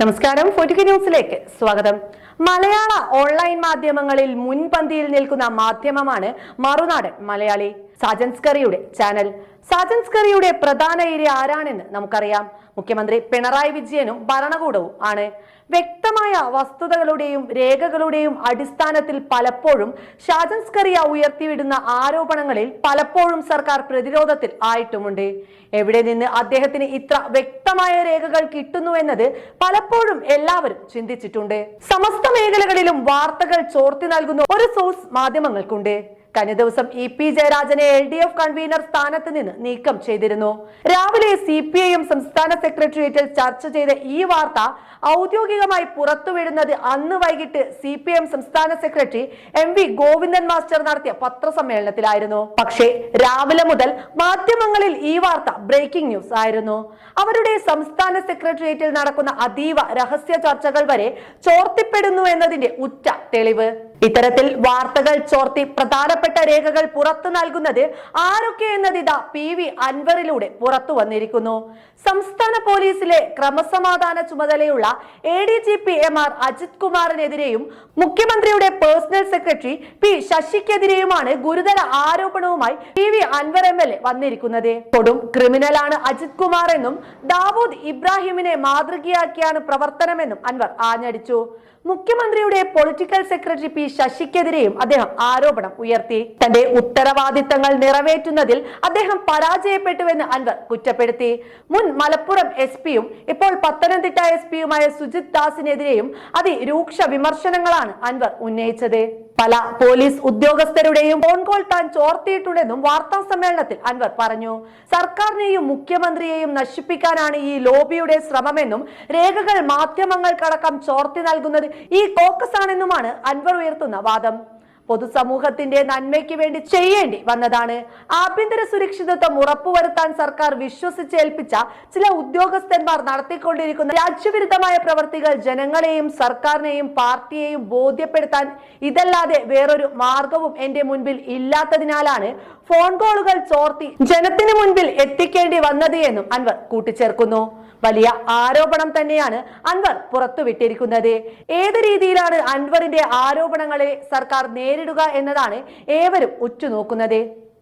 നമസ്കാരം ഫോർട്ടിക്ക ന്യൂസിലേക്ക് സ്വാഗതം. മലയാള ഓൺലൈൻ മാധ്യമങ്ങളിൽ മുൻപന്തിയിൽ നിൽക്കുന്ന മാധ്യമമാണ് മറുനാടൻ മലയാളി. സാജൻസ്കറിയുടെ ചാനൽ. സാജൻസ്കറിയുടെ പ്രധാന ഏരിയ ആരാണെന്ന് നമുക്കറിയാം. മുഖ്യമന്ത്രി പിണറായി വിജയനും ഭരണകൂടവും ആണ്. വ്യക്തമായ വസ്തുതകളുടെയും രേഖകളുടെയും അടിസ്ഥാനത്തിൽ പലപ്പോഴും ഷാജൻസ്കറിയ ഉയർത്തിവിടുന്ന ആരോപണങ്ങളിൽ പലപ്പോഴും സർക്കാർ പ്രതിരോധത്തിൽ ആയിട്ടുമുണ്ട്. എവിടെ നിന്ന് അദ്ദേഹത്തിന് ഇത്ര വ്യക്തമായ രേഖകൾ കിട്ടുന്നു എന്നത് പലപ്പോഴും എല്ലാവരും ചിന്തിച്ചിട്ടുണ്ട്. സമസ്ത മേഖലകളിലും വാർത്തകൾ ചോർത്തി നൽകുന്ന ഒരു സോഴ്സ് മാധ്യമങ്ങൾക്കുണ്ട്. കഴിഞ്ഞ ദിവസം ഇ പി ജയരാജനെ എൽ ഡി എഫ് കൺവീനർ സ്ഥാനത്ത് നിന്ന് നീക്കം ചെയ്തിരുന്നു. രാവിലെ സി പി ഐ എം സംസ്ഥാന സെക്രട്ടേറിയറ്റിൽ ചർച്ച ചെയ്ത ഈ വാർത്ത ഔദ്യോഗികമായി പുറത്തുവിടുന്നത് അന്ന് വൈകിട്ട് സി പി എം സംസ്ഥാന secretary M V Govindan master നടത്തിയ പത്രസമ്മേളനത്തിലായിരുന്നു. പക്ഷേ രാവിലെ മുതൽ മാധ്യമങ്ങളിൽ ഈ വാർത്ത ബ്രേക്കിംഗ് ന്യൂസ് ആയിരുന്നു. അവരുടെ സംസ്ഥാന സെക്രട്ടേറിയറ്റിൽ നടക്കുന്ന അതീവ രഹസ്യ ചർച്ചകൾ വരെ ചോർത്തിപ്പെടുന്നു എന്നതിന്റെ ഉറ്റ തെളിവ്. ഇത്തരത്തിൽ വാർത്തകൾ ചോർത്തി പ്രധാനപ്പെട്ട രേഖകൾ പുറത്തു നൽകുന്നത് ആരൊക്കെ എന്നത് ഇതാ പി വി അൻവറിലൂടെ പുറത്തു വന്നിരിക്കുന്നു. സംസ്ഥാന പോലീസിലെ ക്രമസമാധാന ചുമതലയുള്ള A D G P M R Ajith കുമാറിനെതിരെയും മുഖ്യമന്ത്രിയുടെ പേഴ്സണൽ സെക്രട്ടറി പി ശശിക്കെതിരെയുമാണ് ഗുരുതര ആരോപണവുമായി P V Anvar M L A വന്നിരിക്കുന്നത്. കൊടും ക്രിമിനലാണ് അജിത് കുമാർ എന്നും ദാവൂദ് ഇബ്രാഹിമിനെ മാതൃകയാക്കിയാണ് പ്രവർത്തനമെന്നും അൻവർ ആഞ്ഞടിച്ചു. മുഖ്യമന്ത്രിയുടെ പൊളിറ്റിക്കൽ സെക്രട്ടറി പി ശശിക്കെതിരെയും അദ്ദേഹം ആരോപണം ഉയർത്തി. തന്റെ ഉത്തരവാദിത്തങ്ങൾ നിറവേറ്റുന്നതിൽ അദ്ദേഹം പരാജയപ്പെട്ടുവെന്ന് അൻവർ കുറ്റപ്പെടുത്തി. മുൻ മലപ്പുറം എസ് പിയും ഇപ്പോൾ പത്തനംതിട്ട എസ് പിയുമായ സുജിത് ദാസിനെതിരെയും അതിരൂക്ഷ വിമർശനങ്ങളാണ് അൻവർ ഉന്നയിച്ചത്. പല പോലീസ് ഉദ്യോഗസ്ഥരുടെയും ഫോൺ കോൾ താൻ ചോർത്തിയിട്ടുണ്ടെന്നും വാർത്താ സമ്മേളനത്തിൽ അൻവർ പറഞ്ഞു. സർക്കാരിനെയും മുഖ്യമന്ത്രിയെയും നശിപ്പിക്കാനാണ് ഈ ലോബിയുടെ ശ്രമമെന്നും രേഖകൾ മാധ്യമങ്ങൾക്കടക്കം ചോർത്തി നൽകുന്നത് ഈ കോക്കസ് ആണെന്നുമാണ് അൻവർ ഉയർത്തുന്ന വാദം. പൊതുസമൂഹത്തിന്റെ നന്മയ്ക്ക് വേണ്ടി ചെയ്യേണ്ടി വന്നതാണ്. ആഭ്യന്തര സുരക്ഷിതത്വം ഉറപ്പുവരുത്താൻ സർക്കാർ വിശ്വസിച്ച് ഏൽപ്പിച്ച ചില ഉദ്യോഗസ്ഥന്മാർ നടത്തിക്കൊണ്ടിരിക്കുന്ന രാജ്യവിരുദ്ധമായ പ്രവർത്തികൾ ജനങ്ങളെയും സർക്കാരിനെയും പാർട്ടിയെയും ബോധ്യപ്പെടുത്താൻ ഇതല്ലാതെ വേറൊരു മാർഗവും എന്റെ മുൻപിൽ ഇല്ലാത്തതിനാലാണ് ഫോൺ കോളുകൾ ചോർത്തി ജനത്തിന് മുൻപിൽ എത്തിക്കേണ്ടി വന്നത് എന്നും അൻവർ കൂട്ടിച്ചേർക്കുന്നു. വലിയ ആരോപണം തന്നെയാണ് അൻവർ പുറത്തുവിട്ടിരിക്കുന്നത്. ഏത് രീതിയിലാണ് അൻവറിന്റെ ആരോപണങ്ങളെ സർക്കാർ നേരിടുക എന്നതാണ് ഏവരും ഉറ്റുനോക്കുന്നത്.